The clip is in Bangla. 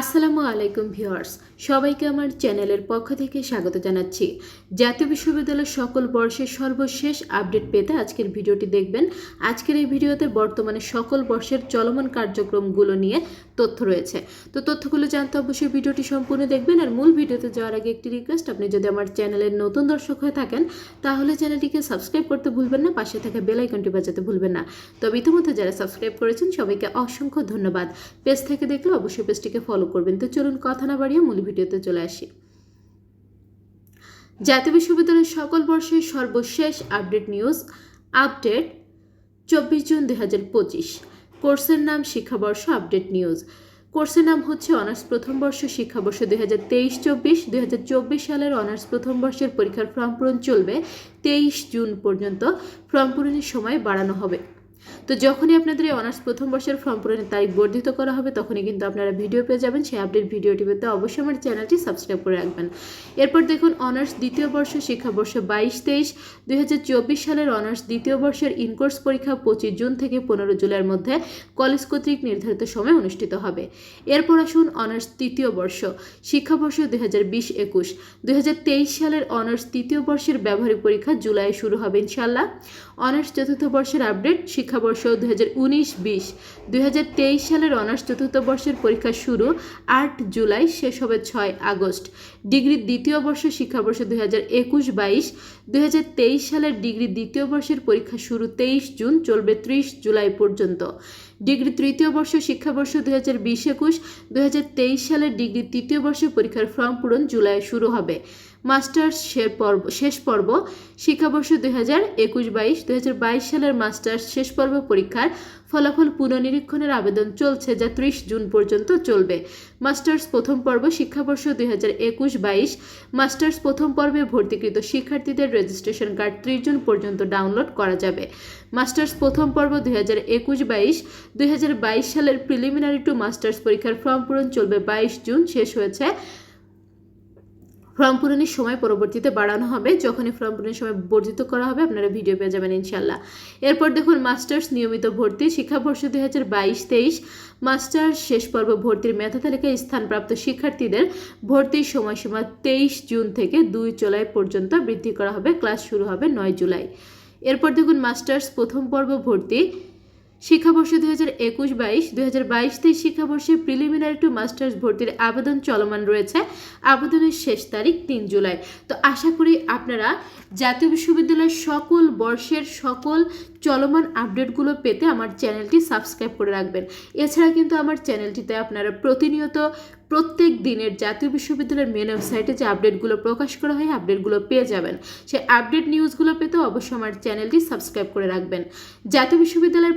আসসালামু আলাইকুম ভিউয়ার্স, সবাইকে আমার চ্যানেলের পক্ষ থেকে স্বাগত জানাচ্ছি। জাতীয় বিশ্ববিদ্যালয়ের সকল বর্ষের সর্বশেষ আপডেট পেতে আজকের ভিডিওটি দেখবেন। আজকের এই ভিডিওতে বর্তমানে সকল বর্ষের চলমান কার্যক্রমগুলো নিয়ে তথ্য রয়েছে। তো তথ্যগুলো জানতে অবশ্যই ভিডিওটি সম্পূর্ণ দেখবেন আর মূল ভিডিওতে যাওয়ার আগে একটি রিকোয়েস্ট আপনি যদি আমার চ্যানেলের নতুন দর্শক হয়ে থাকেন, তাহলে চ্যানেলটিকে সাবস্ক্রাইব করতে ভুলবেন না, পাশে থাকা বেল আইকনটি বাজাতে ভুলবেন না। তবে ইতিমধ্যে যারা সাবস্ক্রাইব করেছেন, সবাইকে অসংখ্য ধন্যবাদ। পেজ থেকে দেখলে অবশ্যই পেজটিকে ফলো করবেন। তো চলুন কথা না বাড়িয়ে মূল ভিডিওতে চলে আসি। জাতীয় বিশ্ববিদ্যালয়ের সকল বর্ষের সর্বশেষ আপডেট নিউজ, আপডেট চব্বিশ জুন দুই হাজার পঁচিশ। কোর্সের নাম শিক্ষাবর্ষ আপডেট নিউজ। কোর্সের নাম হচ্ছে অনার্স প্রথম বর্ষ শিক্ষাবর্ষ দুই হাজার তেইশ চব্বিশ, দুই হাজার চব্বিশ সালের অনার্স প্রথম বর্ষের পরীক্ষার ফর্ম পূরণ চলবে তেইশ জুন পর্যন্ত। ফর্ম পূরণের সময় বাড়ানো হবে। তো যখনই আপনাদের এই অনার্স প্রথম বর্ষের ফর্ম পূরণের তারিখ বর্ধিত করা হবে, তখনই কিন্তু আপনারা ভিডিও পেয়ে যাবেন। সেই আপডেট ভিডিওটি পেতে অবশ্যই আমার চ্যানেলটি সাবস্ক্রাইব করে রাখবেন। এরপর দেখুন অনার্স দ্বিতীয় বর্ষ শিক্ষাবর্ষ বাইশ তেইশ, দুই সালের অনার্স দ্বিতীয় বর্ষের ইনকোর্স পরীক্ষা পঁচিশ জুন থেকে পনেরো জুলাইয়ের মধ্যে কলেজ কর্তৃক নির্ধারিত সময় অনুষ্ঠিত হবে। এরপর আসুন অনার্স তৃতীয় বর্ষ শিক্ষাবর্ষ দুই হাজার বিশ একুশ, দুই সালের অনার্স তৃতীয় বর্ষের ব্যবহারিক পরীক্ষা জুলাই শুরু হবে ইনশাল্লাহ অনার্স চতুর্থ বর্ষের আপডেট শিক্ষাবর্ষ দু হাজার উনিশ, বিশ। দুই হাজার তেইশ সালের অনার্স চতুর্থ বর্ষের পরীক্ষা শুরু আট জুলাই, শেষ হবে ছয় আগস্ট। ডিগ্রির দ্বিতীয় বর্ষ শিক্ষাবর্ষ দু হাজার একুশ, বাইশ। দুই হাজার তেইশ সালের ডিগ্রি দ্বিতীয় বর্ষের পরীক্ষা শুরু তেইশ জুন, চলবে ত্রিশ জুলাই পর্যন্ত। ডিগ্রি তৃতীয় বর্ষ শিক্ষাবর্ষ দুই হাজার বিশ একুশ, দুই হাজার তেইশ সালের ডিগ্রি তৃতীয় বর্ষ পরীক্ষার ফর্ম পূরণ জুলাই শুরু হবে। মাস্টার্স শেষ পর্ব শেষ পর্ব, শিক্ষাবর্ষ দুই হাজার একুশ বাইশ, দুই হাজার বাইশ সালের মাস্টার্স শেষ পর্ব পরীক্ষার ফলাফল পুনঃনিরীক্ষণের আবেদন চলছে যা ত্রিশ জুন পর্যন্ত চলবে। মাস্টার্স প্রথম পর্ব শিক্ষাবর্ষ দুই হাজার একুশ বাইশ, মাস্টার্স প্রথম পর্বে ভর্তিকৃত শিক্ষার্থীদের রেজিস্ট্রেশন কার্ড ত্রিশ জুন পর্যন্ত ডাউনলোড করা যাবে। মাস্টার্স প্রথম পর্ব দুই হাজার একুশ বাইশ দুই হাজার বাইশ সালের প্রিলিমিনারি টু মাস্টার্স পরীক্ষার ফর্ম পূরণ চলবে বাইশ জুন, শেষ হয়েছে। ফর্ম পূরণের সময় পরবর্তীতে বাড়ানো হবে। যখনই ফর্ম পূরণের সময় বর্ধিত করা হবে, আপনারা ভিডিও পেয়ে যাবেন ইনশাল্লাহ এরপর দেখুন মাস্টার্স নিয়মিত ভর্তি, শিক্ষাবর্ষ দুই হাজার বাইশ তেইশ মাস্টার্স শেষ পর্ব ভর্তির মেধা তালিকায় স্থানপ্রাপ্ত শিক্ষার্থীদের ভর্তির সময়সীমা তেইশ জুন থেকে দুই জুলাই পর্যন্ত বৃদ্ধি করা হবে। ক্লাস শুরু হবে নয় জুলাই। এরপর দেখুন মাস্টার্স প্রথম পর্ব ভর্তি শিক্ষাবর্ষ দুই হাজার একুশ বাইশ, দুই হাজার বাইশ তেইশ শিক্ষাবর্ষে প্রিলিমিনারি টু মাস্টার্স ভর্তির আবেদন চলমান রয়েছে। আবেদনের শেষ তারিখ তিন জুলাই। তো আশা করি আপনারা জাতীয় বিশ্ববিদ্যালয়ের সকল বর্ষের সকল চলমান আপডেটগুলো পেতে আমার চ্যানেলটি সাবস্ক্রাইব করে রাখবেন। এছাড়া কিন্তু আমার চ্যানেলটিতে আপনারা প্রতিনিয়ত প্রত্যেক দিনের জাতীয় বিশ্ববিদ্যালয়ের মেন ওয়েবসাইটে যে আপডেটগুলো প্রকাশ করা হয়, আপডেটগুলো পেয়ে যাবেন। সেই আপডেট নিউজগুলো পেতে অবশ্যই আমার চ্যানেলটি সাবস্ক্রাইব করে রাখবেন। জাতীয় বিশ্ববিদ্যালয়ের